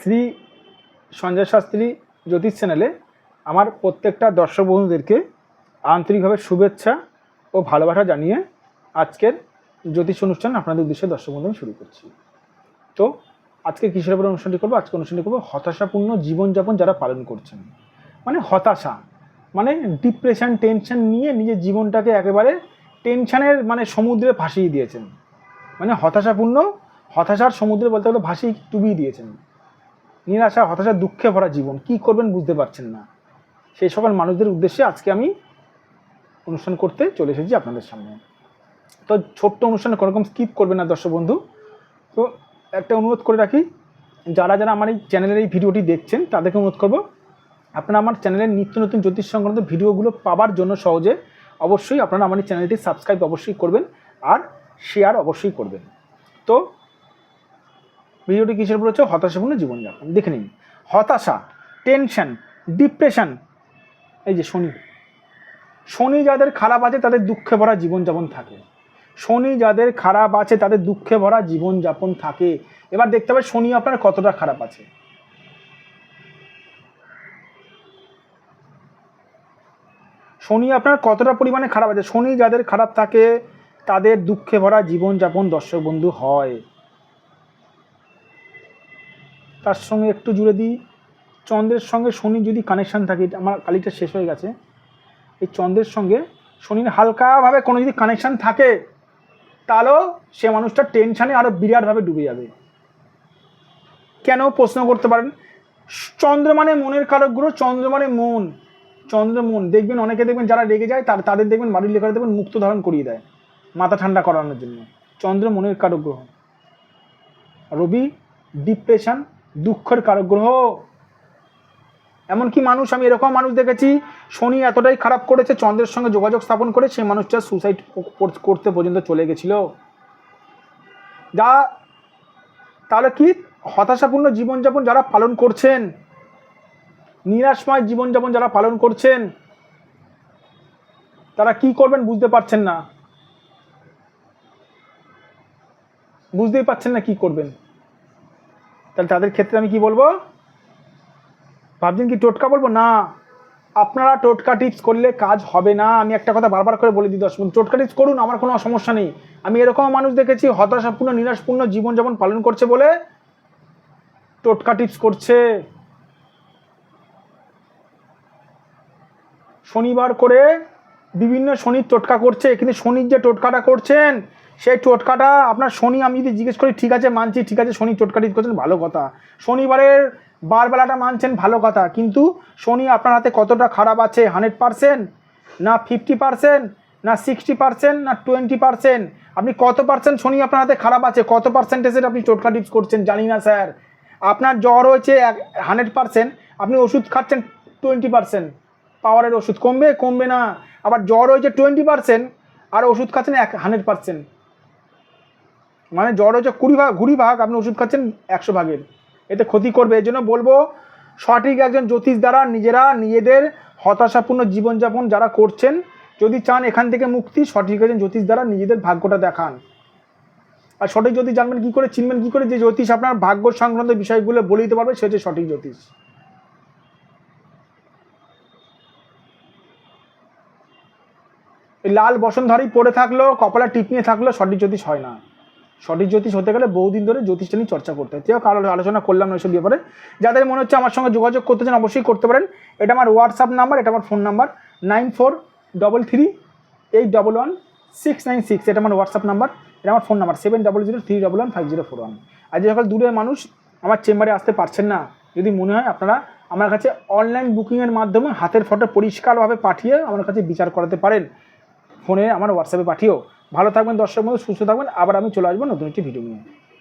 শ্রী সঞ্জয় শাস্ত্রী জ্যোতিষ চ্যানেলে আমার প্রত্যেকটা দর্শক বন্ধুদেরকে আন্তরিকভাবে শুভেচ্ছা ও ভালোবাসা জানিয়ে আজকের জ্যোতিষ অনুষ্ঠান আপনাদের উদ্দেশ্যে দর্শক বন্ধু শুরু করছি। তো আজকে কিসের উপরে অনুষ্ঠানটি করব, আজকে অনুষ্ঠানটি করব হতাশাপূর্ণ জীবনযাপন যারা পালন করছেন। মানে হতাশা মানে ডিপ্রেশন টেনশন নিয়ে নিজের জীবনটাকে একেবারে টেনশনের মানে সমুদ্রে ভাসিয়ে দিয়েছেন। মানে হতাশাপূর্ণ, হতাশার সমুদ্রে বলতে গেলে ভাসিয়ে ডুবিয়ে দিয়েছেন। নিরাশা, হতাশা, দুঃখে ভরা জীবন। কি করবেন বুঝতে পারছেন না। সেই সকল মানুষদের উদ্দেশ্যে আজকে আমি অনুষ্ঠান করতে চলে এসেছি আপনাদের সামনে। তো ছোট্ট অনুষ্ঠানে কোনোরকম স্কিপ করবেন না দর্শক বন্ধু। তো একটা অনুরোধ করে রাখি, যারা যারা আমার এই চ্যানেলের এই ভিডিওটি দেখছেন, তাদেরকে অনুরোধ করব, আপনারা আমার চ্যানেলের নিত্য নতুন জ্যোতিষ সংক্রান্ত ভিডিওগুলো পাওয়ার জন্য সহজে অবশ্যই আপনারা আমার এই চ্যানেলটি সাবস্ক্রাইব অবশ্যই করবেন আর শেয়ার অবশ্যই করবেন। তো ভিডিওটি কিসের উপর হচ্ছে হতাশাপূর্ণ জীবনযাপন। দেখে নিন। হতাশা, টেনশন, ডিপ্রেশন, এই যে শনি। শনি যাদের খারাপ আছে তাদের দুঃখে ভরা জীবনযাপন থাকে। শনি যাদের খারাপ আছে তাদের দুঃখে ভরা জীবনযাপন থাকে। এবার দেখতে হবে শনি আপনার কতটা খারাপ আছে। শনি আপনার কতটা পরিমাণে খারাপ আছে। শনি যাদের খারাপ থাকে তাদের দুঃখে ভরা জীবনযাপন দর্শক বন্ধু হয়। তার সঙ্গে একটু জুড়ে দিই। চন্দ্রের সঙ্গে শনি যদি কানেকশান থাকে আমার কালিটা শেষ হয়ে গেছে। এই চন্দ্রের সঙ্গে শনির হালকাভাবে কোনো যদি কানেকশান থাকে, তাহলেও সে মানুষটা টেনশানে আরও বিরাটভাবে ডুবে যাবে। কেন প্রশ্ন করতে পারেন? চন্দ্র মানে মনের কারক গ্রহ চন্দ্র মানে মন। চন্দ্র মন। দেখবেন অনেকে দেখবেন যারা রেগে যায়, তার তাদের দেখবেন বাড়ির লেখারে দেখবেন মুক্ত ধারণ করিয়ে দেয়, মাথা ঠান্ডা করানোর জন্য। চন্দ্র মনের কারক গ্রহ। রবি ডিপ্রেশন দুঃখের কারক গ্রহ এমনকি মানুষ, আমি এরকম মানুষ দেখেছি, শনি এতটাই খারাপ করেছে, চন্দ্রের সঙ্গে যোগাযোগ স্থাপন করে সেই মানুষটা সুসাইড করতে পর্যন্ত চলে গেছিল। যা, তাহলে কি হতাশাপূর্ণ জীবনযাপন যারা পালন করছেন? নিরাশময় জীবনযাপন যারা পালন করছেন? তারা কি করবেন বুঝতে পারছেন না। বুঝতেই পারছেন না কি করবেন। তাহলে তাদের ক্ষেত্রে আমি কি বলব? ভাবছেন কি টোটকা বলব? না, আপনারা টোটকা টিপস করলে কাজ হবে না। আমি একটা কথা বারবার করে বলে দিই, দশ মিনিট। টোটকা টিপস করুন, আমার কোনো সমস্যা নেই। আমি এরকম মানুষ দেখেছি, হতাশাপূর্ণ, নিরাশপূর্ণ জীবনযাপন পালন করছে বলে টোটকা টিপস করছে। শনিবার করে বিভিন্ন শনির টোটকা করছে। কিন্তু শনির যে টোটকাটা করছেন সেই টোটকাটা আপনার শনি, আমি যদি জিজ্ঞেস করি, ঠিক আছে, মানছি, ঠিক আছে, শনি টোটকা টিপস করছেন, ভালো কথা। শনিবারের বারবেলাটা মানছেন, ভালো কথা। কিন্তু শনি আপনার হাতে কতটা খারাপ আছে? Hundred percent? না ফিফটি পারসেন্ট? না সিক্সটি পারসেন্ট? না টোয়েন্টি পারসেন্ট? আপনি কত পার্সেন্ট শনি আপনার হাতে খারাপ আছে? কত পার্সেন্টেজের আপনি টোটকা টিপস করছেন? জানি না, স্যার। আপনার জ্বর হয়েছে এক, হান্ড্রেড পারসেন্ট। আপনি ওষুধ খাচ্ছেন টোয়েন্টি পারসেন্ট। পাওয়ারের ওষুধ কমবে? কমবে না। আবার জ্বর হয়েছে টোয়েন্টি পারসেন্ট। আর ওষুধ খাচ্ছেন এক, হান্ড্রেড পারসেন্ট। মানে জ্বর হচ্ছে কুড়ি ভাগ কুড়ি ভাগ, আপনি ওষুধ খাচ্ছেন একশো ভাগের। এতে ক্ষতি করবে এই জন্য বলব সঠিক একজন জ্যোতিষ দ্বারা নিজেরা, নিজেদের হতাশাপূর্ণ জীবনযাপন যারা করছেন, যদি চান এখান থেকে মুক্তি, সঠিক একজন জ্যোতিষ দ্বারা নিজেদের ভাগ্যটা দেখান। আর সঠিক জ্যোতিষ জানবেন কী করে, চিনবেন কী করে, যে জ্যোতিষ আপনার ভাগ্য সংক্রান্ত বিষয়গুলো বলে দিতে পারবে, সে হচ্ছে সঠিক জ্যোতিষ। লাল বসনধারী পড়ে থাকল, কপালে টিপ নিয়ে থাকল, সঠিক জ্যোতিষ হয় না। সঠিক জ্যোতিষ হতে গেলে বহুদিন ধরে জ্যোতিষটা নিয়ে চর্চা করতে হয়। কারও আলোচনা করলাম না ওইসব ব্যাপারে। যাদের মনে হচ্ছে আমার সঙ্গে যোগাযোগ করতে চান, অবশ্যই করতে পারেন। এটা আমার হোয়াটসঅ্যাপ নাম্বার এটা আমার phone number nine four double three eight double one six nine six এটা আমার হোয়াটসঅ্যাপ নাম্বার এটা আমার phone number seven double zero three double one five zero four one আর যে সকল দূরের মানুষ আমার চেম্বারে আসতে পারছেন না, যদি মনে হয় আপনারা আমার কাছে অনলাইন বুকিংয়ের মাধ্যমে হাতের ফটো পরিষ্কারভাবে পাঠিয়ে আমার কাছে বিচার করাতে পারেন, ফোনে আমার হোয়াটসঅ্যাপে পাঠিয়েও। ভালো থাকবেন দর্শক বন্ধু সুস্থ থাকবেন। আবার আমি চলে আসব নতুন একটি ভিডিও নিয়ে।